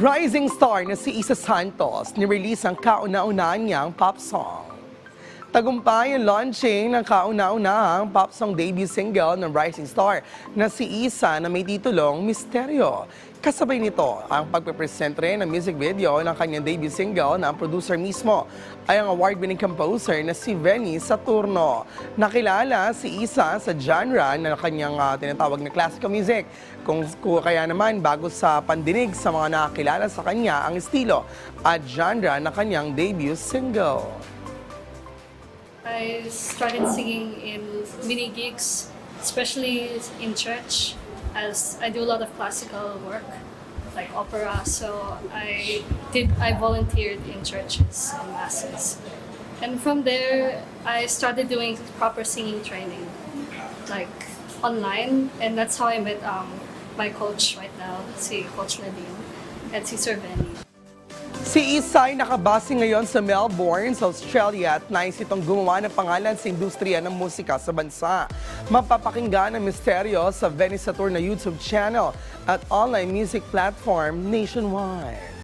Rising star na si Isa Santos nirelease ang kauna-unahan niyang pop song. Tagumpay ang launching ng kauna-unahang pop song debut single ng Rising Star na si Isa na may titulong Misteryo. Kasabay nito ang pagpe-present rin ng music video ng kanyang debut single na ang producer mismo ay ang award-winning composer na si Benny Saturno. Nakilala si Isa sa genre na kanyang ah, tinatawag na classical music. Kung, kung kaya naman bago sa pandinig sa mga nakakilala sa kanya ang estilo at genre na kanyang debut single. I started singing in mini gigs, especially in church, as I do a lot of classical work, like opera. So I did I volunteered in churches and masses, and from there I started doing proper singing training, like online, and that's how I met um, my coach right now, si Coach Nadine, and si Sir Benny. Si Isay nakabase ngayon sa Melbourne, sa Australia at nais itong gumawa ng pangalan sa industriya ng musika sa bansa. Mapapakinggan ang misteryo sa Venice Tour na YouTube channel at online music platform nationwide.